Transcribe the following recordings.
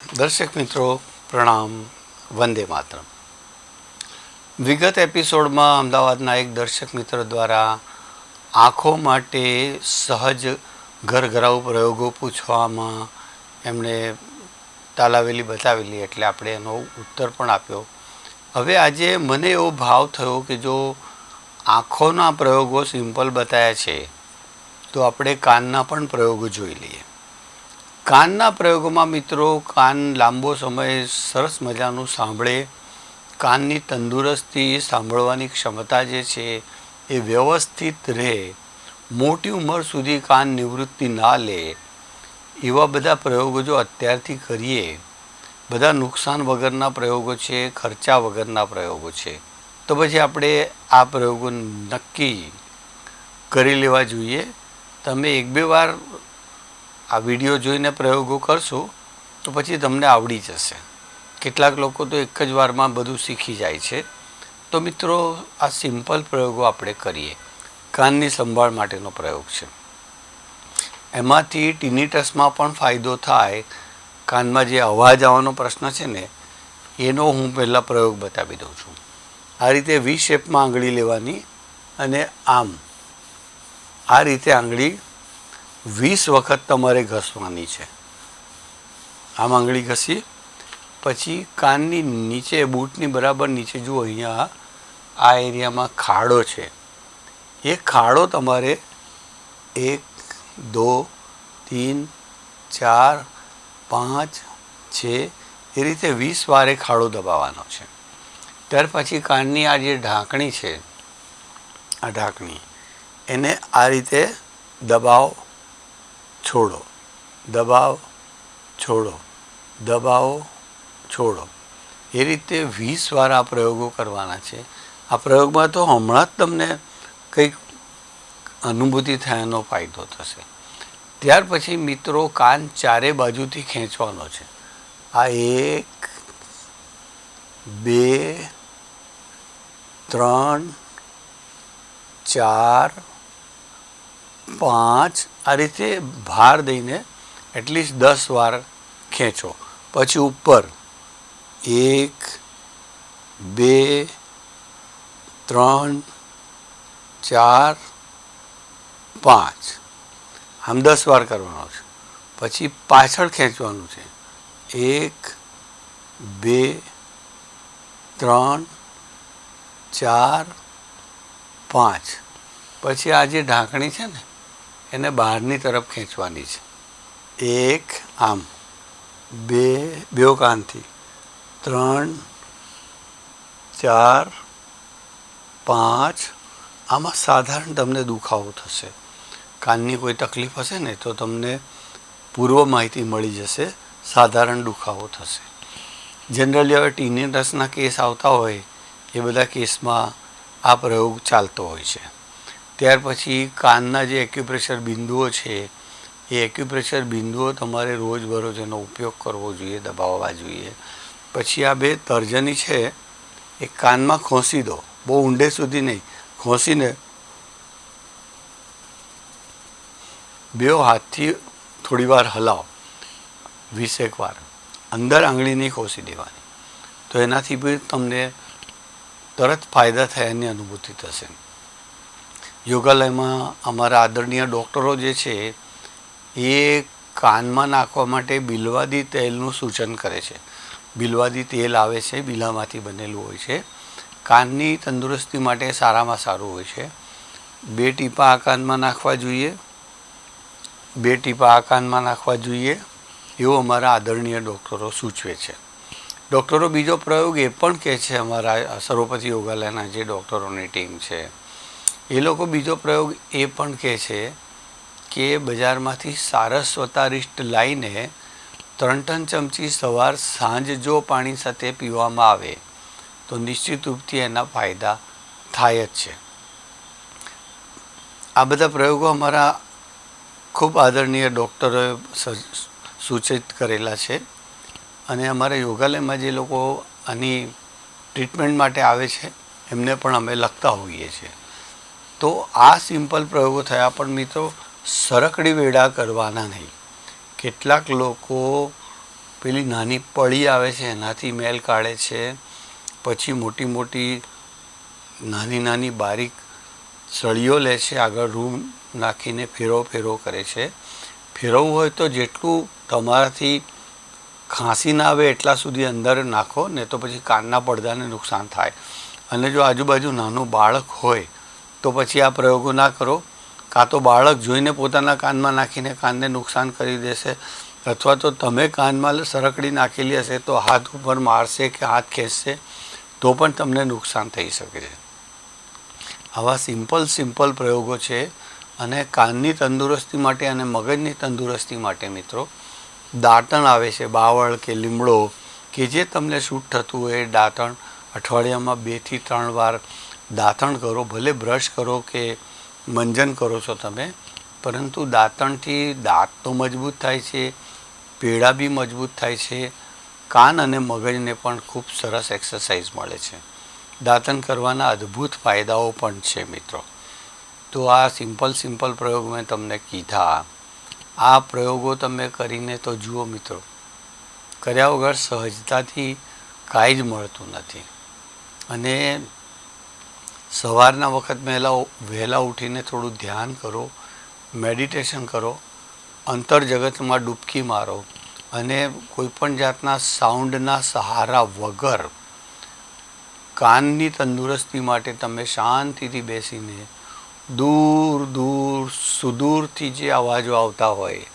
દર્શક મિત્રો, પ્રણામ, વંદે માતરમ. વિગત એપિસોડમાં અમદાવાદના એક દર્શક મિત્ર દ્વારા આંખો માટે સહજ ઘરઘરાઉ પ્રયોગો પૂછવામાં એમણે તાલાવેલી બતાવેલી એટલે આપણે એનો ઉત્તર પણ આપ્યો. હવે આજે મને એવો ભાવ થયો કે જો આંખોના પ્રયોગો સિમ્પલ બતાવ્યા છે, તો આપણે કાનના પણ પ્રયોગો જોઈ લઈએ. કાનના પ્રયોગોમાં મિત્રો કાન લાંબો સમય સરસ મજાનું સાંભળે. કાનની તંદુરસ્તી સાંભળવાની ક્ષમતા જે છે એ વ્યવસ્થિત રહે. મોટી ઉંમર સુધી કાન નિવૃત્તિ ના લે. એવા બધા પ્રયોગો જો અત્યારથી કરીએ, બધા નુકસાન વગરના પ્રયોગો છે, ખર્ચા વગરના પ્રયોગો છે. તો પછી આપણે આ પ્રયોગો નક્કી કરી લેવા જોઈએ. તમે એક બે વાર આ વીડિયો જોઈને પ્રયોગો કરશો, તો પછી તમને આવડી જશે. કેટલાક લોકો તો એક જ વારમાં બધું શીખી જાય છે. તો મિત્રો, આ સિમ્પલ પ્રયોગો આપણે કરીએ. કાનની સંભાળ માટેનો પ્રયોગ છે. એમાંથી ટિનિટસમાં પણ ફાયદો થાય. કાનમાં જે અવાજ આવવાનો પ્રશ્ન છે ને, એનો હું પહેલાં પ્રયોગ બતાવી દઉં છું. આ રીતે વી શેપમાં આંગળી લેવાની અને આમ આ રીતે આંગળી વીસ વખત તમારે ઘસવાની છે. આમ આંગળી ઘસી પછી કાનની નીચે, બૂટની બરાબર નીચે, જુઓ અહીંયા આ એરિયામાં ખાડો છે. એ ખાડો તમારે એક, દો, તીન, ચાર, પાંચ, છ, એ રીતે વીસ વારે ખાડો દબાવવાનો છે. ત્યાર પછી કાનની આ જે ઢાંકણી છે, આ ઢાંકણી, એને આ રીતે દબાવો. છોડો. દબાવ છોડો. દબાવો છોડો. એ રીતે વીસ વાર આ પ્રયોગો કરવાના છે. આ પ્રયોગમાં તો હમણાં જ તમને કંઈક અનુભૂતિ થયાનો ફાયદો થશે. ત્યાર પછી મિત્રો કાન ચારે બાજુથી ખેંચવાનો છે. આ એક, બે, ત્રણ, ચાર પાંચ આ રીતે ભાર દઈને એટલીસ્ટ દસ વાર ખેંચો. પછી ઉપર એક, બે, ત્રણ, ચાર, પાંચ. આમ દસ વાર કરવાનો છે. પછી પાછળ ખેંચવાનું છે. એક, બે, ત્રણ, ચાર, પાંચ. પછી આ જે ઢાંકણી છે ને એને બહારની તરફ ખેંચવાની છે. એક આમ, બે બે કાનથી. ત્રણ, ચાર, પાંચ, આમાં સાધારણ તમને દુખાવો થશે. કાનની કોઈ તકલીફ હશે ને, તો તમને પૂર્વ માહિતી મળી જશે, સાધારણ દુખાવો થશે. જનરલી હવે ટીનેટસના કેસ આવતા હોય, એ બધા કેસમાં આ પ્રયોગ ચાલતો હોય છે. ત્યાર પછી કાનના જે એક્યુપ્રેશર બિંદુઓ છે, એ એક્યુપ્રેશર બિંદુઓ તમારે રોજબરોજ એનો ઉપયોગ કરવો જોઈએ, દબાવવા જોઈએ. પછી આ બે તર્જની છે, એ કાનમાં ખોસી દો. બહુ ઊંડે સુધી નહીં, ખોસીને બે હાથથી થોડી વાર હલાવો વીસેક વાર. અંદર આંગળીની ખોસી દેવાની. તો એનાથી બી તમને તરત ફાયદા થયાની અનુભૂતિ થશે. યોગાલયમાં અમારા આદરણીય ડૉક્ટરો જે છે, એ કાનમાં નાખવા માટે બિલવાદી તેલનું સૂચન કરે છે. બિલવાદી તેલ આવે છે, બિલામાંથી બનેલું હોય છે. કાનની તંદુરસ્તી માટે સારામાં સારું હોય છે. બે ટીપા આ કાનમાં નાખવા જોઈએ. બે ટીપા આ કાનમાં નાખવા જોઈએ, એવું અમારા આદરણીય ડૉક્ટરો સૂચવે છે. ડૉક્ટરો બીજો પ્રયોગ એ પણ કહે છે અમારા સર્વપતિ યોગાલયના જે ડૉક્ટરોની ટીમ છે. એ લોકો બીજો પ્રયોગ એ પણ કહે છે કે બજારમાંથી સારસ્વતારિષ્ટ લાવીને ત્રણ ત્રણ ચમચી સવાર સાંજ જો પાણી સાથે પીવામાં આવે, તો નિશ્ચિત રૂપથી એના ફાયદા થાય જ છે. આ બધા પ્રયોગો અમારા ખૂબ આદરણીય ડૉક્ટરોએ સૂચિત કરેલા છે અને અમારા યોગાલયમાં જે લોકો આની ટ્રીટમેન્ટ માટે આવે છે, એમને પણ અમે લખતા હોઈએ છીએ. તો આ સિમ્પલ પ્રયોગો થયા, પણ મિત્રો, સરકડી વેડા કરવાના નહીં. કેટલાક લોકો પેલી નાની પળી આવે છે, એનાથી મેલ કાઢે છે, પછી મોટી મોટી નાની નાની બારીક સળીઓ લે છે, આગળ રૂમ નાખીને ફેરો ફેરો કરે છે. ફેરવવું હોય તો જેટલું તમારાથી ખાંસી ના આવે એટલા સુધી અંદર નાખો, ને તો પછી કાનના પડદાને નુકસાન થાય. અને જો આજુબાજુ નાનું બાળક હોય તો પછી આ પ્રયોગો ના કરો. કાં તો બાળક જોઈને પોતાના કાનમાં નાખીને કાનને નુકસાન કરી દેશે, અથવા તો તમે કાનમાં સરકડી નાખેલી હશે તો હાથ ઉપર મારશે કે હાથ ખેંચશે, તો પણ તમને નુકસાન થઈ શકે છે. આવા સિમ્પલ સિમ્પલ પ્રયોગો છે અને કાનની તંદુરસ્તી માટે અને મગજની તંદુરસ્તી માટે મિત્રો, દાંતણ આવે છે, બાવળ કે લીમડો, કે જે તમને શૂટ થતું હોય દાંતણ અઠવાડિયામાં બેથી ત્રણ વાર દાંતણ કરો, ભલે બ્રશ કરો કે મંજન કરો છો તમે, પરંતુ દાંતણથી દાંત તો મજબૂત થાય છે પેડા બી મજબૂત થાય છે, કાન અને મગજને પણ ખૂબ સરસ એક્સરસાઇઝ મળે છે. દાંતણ કરવાના અદ્ભુત ફાયદાઓ પણ છે મિત્રો. તો આ સિમ્પલ સિમ્પલ પ્રયોગ મેં તમને કીધા. આ પ્રયોગો તમે કરીને તો જુઓ મિત્રો. કર્યા વગર સહજતાથી કાંઈ જ મળતું નથી. અને સવારના વખત વહેલા વહેલા ઉઠીને થોડું ધ્યાન કરો, મેડિટેશન કરો, અંતર જગતમાં ડૂબકી મારો અને કોઈપણ જાતના સાઉન્ડના સહારા વગર કાનની તંદુરસ્તી માટે તમે શાંતિથી બેસીને દૂર દૂર, સુદૂરથી જે અવાજો આવતા હોય,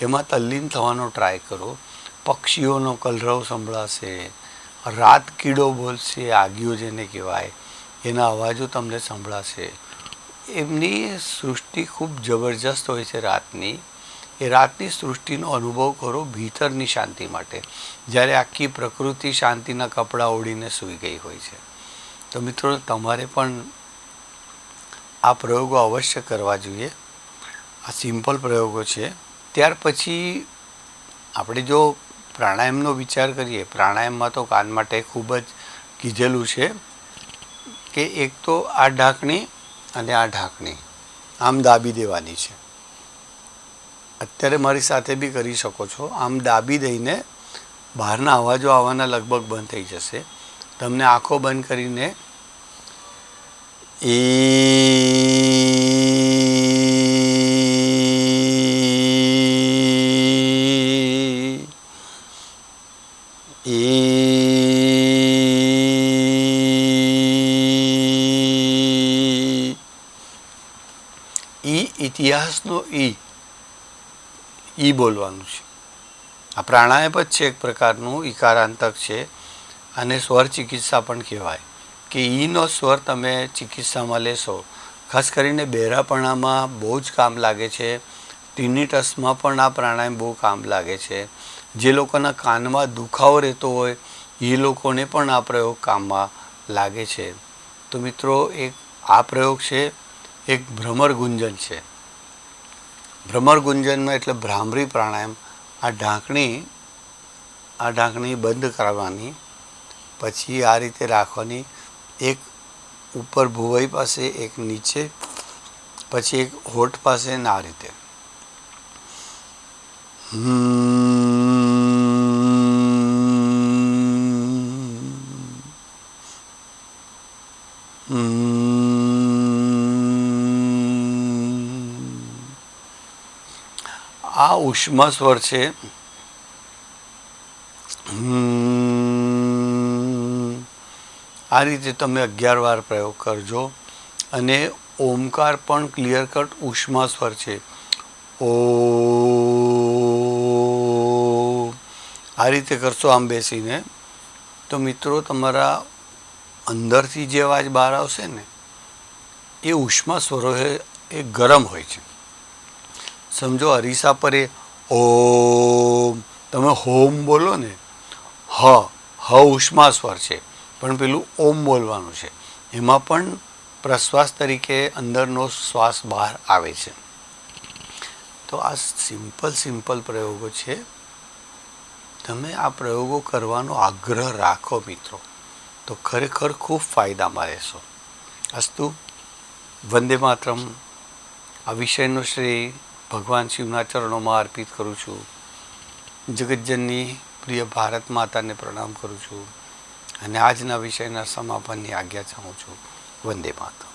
એમાં તલ્લીન થવાનો ટ્રાય કરો. પક્ષીઓનો કલરવ સંભળાશે રાત કીડો બોલશે, આગિયો જેને કહેવાય. એના અવાજો તમને સંભળાશે. એમની સૃષ્ટિ ખૂબ જબરજસ્ત હોય છે રાતની. એ રાતની સૃષ્ટિનો અનુભવ કરો ભીતરની શાંતિ માટે. જ્યારે આખી પ્રકૃતિ શાંતિના કપડાં ઓળીને સૂઈ ગઈ હોય છે. તો મિત્રો, તમારે પણ આ પ્રયોગો અવશ્ય કરવા જોઈએ. આ સિમ્પલ પ્રયોગો છે. ત્યાર પછી આપણે જો પ્રાણાયામનો વિચાર કરીએ. પ્રાણાયામમાં તો કાન માટે ખૂબ જ કીધેલું છે. કે એક તો આ ઢાંકણી અને આ ઢાંકણી આમ દાબી દેવાની છે. અત્યારે મારી સાથે બી કરી શકો છો. આમ દાબી દઈને બહારના અવાજો આવવાના લગભગ બંધ થઈ જશે. તમને આંખો બંધ કરીને એ ઇતિહાસનો ઈ ઈ બોલવાનું છે. આ પ્રાણાયામ જ છે એક પ્રકારનું, ઈકારાંતક છે, અને સ્વર ચિકિત્સા પણ કહેવાય. કે ઈનો સ્વર તમે ચિકિત્સામાં લેશો, ખાસ કરીને બહેરાપણામાં બહુ જ કામ લાગે છે, ટીનિટસમાં પણ આ પ્રાણાયામ બહુ કામ લાગે છે. જે લોકોના કાનમાં દુખાવો રહેતો હોય, એ લોકોને પણ આ પ્રયોગ કામમાં લાગે છે. તો મિત્રો, એક આ પ્રયોગ છે, એક ભ્રમર ગુંજન છે. ભ્રમર ગુંજનમાં એટલે ભ્રામરી પ્રાણાયામ, આ ઢાંકણી આ ઢાંકણી બંધ કરવાની પછી આ રીતે રાખવાની, એક ઉપર ભુવઈ પાસે, એક નીચે, પછી એક હોઠ પાસે ને આ રીતે. આ ઉષ્મા સ્વર છે. આ રીતે તમે અગિયાર વાર પ્રયોગ કરજો. અને ઓમકાર પણ ક્લિયર કટ ઉષ્મા સ્વર છે. ઓ. આ રીતે કરશો આમ બેસીને. તો મિત્રો તમારા અંદરથી જે અવાજ બહાર આવશે ને, એ ઉષ્મા સ્વરો એ ગરમ હોય છે. સમજો અરીસા પર એ ઓમ. તમે હોમ બોલો ને, હ હ ઉષ્મા સ્વર છે. પણ પેલું ઓમ બોલવાનું છે. એમાં પણ પ્રશ્વાસ તરીકે અંદરનો શ્વાસ બહાર આવે છે. તો આ સિમ્પલ સિમ્પલ પ્રયોગો છે. તમે આ પ્રયોગો કરવાનો આગ્રહ રાખો મિત્રો. તો ખરેખર ખૂબ ફાયદામાં રહેશો. અસ્તુ. વંદે માતરમ. આ વિષયનો શ્રેય ભગવાન શિવના ચરણોમાં અર્પિત કરું છું. જગતજનની પ્રિય ભારત માતાને પ્રણામ કરું છું. અને આજના વિષયના સમાપનની આજ્ઞા ચાહું છું. વંદે માતરમ.